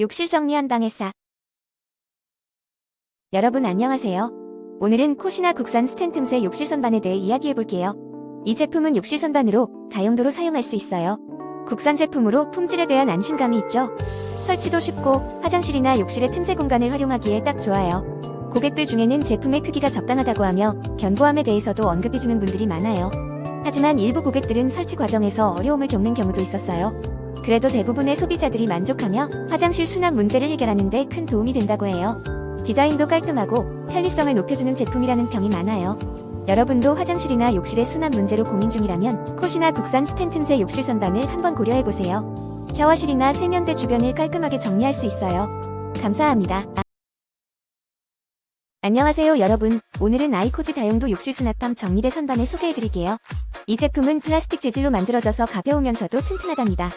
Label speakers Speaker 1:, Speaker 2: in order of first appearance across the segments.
Speaker 1: 욕실 정리한 방에서 여러분 안녕하세요. 오늘은 코시나 국산 스텐 틈새 욕실 선반에 대해 이야기해 볼게요. 이 제품은 욕실 선반으로 다용도로 사용할 수 있어요. 국산 제품으로 품질에 대한 안심감이 있죠. 설치도 쉽고 화장실이나 욕실의 틈새 공간을 활용하기에 딱 좋아요. 고객들 중에는 제품의 크기가 적당하다고 하며 견고함에 대해서도 언급해주는 분들이 많아요. 하지만 일부 고객들은 설치 과정에서 어려움을 겪는 경우도 있었어요. 그래도 대부분의 소비자들이 만족하며 화장실 수납 문제를 해결하는 데 큰 도움이 된다고 해요. 디자인도 깔끔하고 편리성을 높여주는 제품이라는 평이 많아요. 여러분도 화장실이나 욕실의 수납 문제로 고민 중이라면 코시나 국산 스텐 틈새 욕실 선반을 한번 고려해보세요. 샤워실이나 세면대 주변을 깔끔하게 정리할 수 있어요. 감사합니다. 안녕하세요 여러분. 오늘은 아이코지 다용도 욕실 수납함 정리대 선반을 소개해드릴게요. 이 제품은 플라스틱 재질로 만들어져서 가벼우면서도 튼튼하답니다.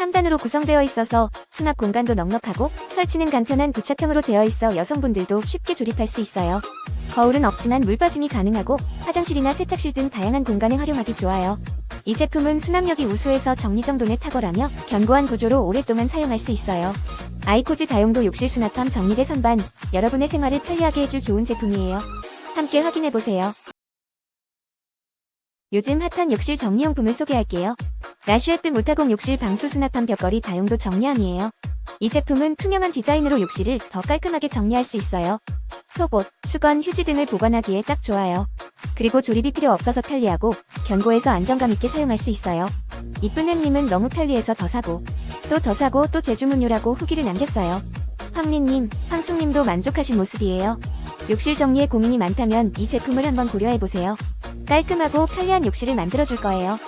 Speaker 1: 3단으로 구성되어 있어서 수납 공간도 넉넉하고 설치는 간편한 부착형으로 되어 있어 여성분들도 쉽게 조립할 수 있어요. 거울은 없지만 물 빠짐이 가능하고 화장실이나 세탁실 등 다양한 공간에 활용하기 좋아요. 이 제품은 수납력이 우수해서 정리정돈에 탁월하며 견고한 구조로 오랫동안 사용할 수 있어요. 아이코지 다용도 욕실 수납함 정리대 선반, 여러분의 생활을 편리하게 해줄 좋은 제품이에요. 함께 확인해보세요. 요즘 핫한 욕실 정리용품을 소개할게요. 라슈에트 무타공 욕실 방수 수납함 벽걸이 다용도 정리함이에요. 이 제품은 투명한 디자인으로 욕실을 더 깔끔하게 정리할 수 있어요. 속옷, 수건, 휴지 등을 보관하기에 딱 좋아요. 그리고 조립이 필요 없어서 편리하고 견고해서 안정감 있게 사용할 수 있어요. 이쁜 햄님은 너무 편리해서 더 사고 또 더 사고 또 재주문요라고 후기를 남겼어요. 황리님, 황숙님도 만족하신 모습이에요. 욕실 정리에 고민이 많다면 이 제품을 한번 고려해보세요. 깔끔하고 편리한 욕실을 만들어줄 거예요.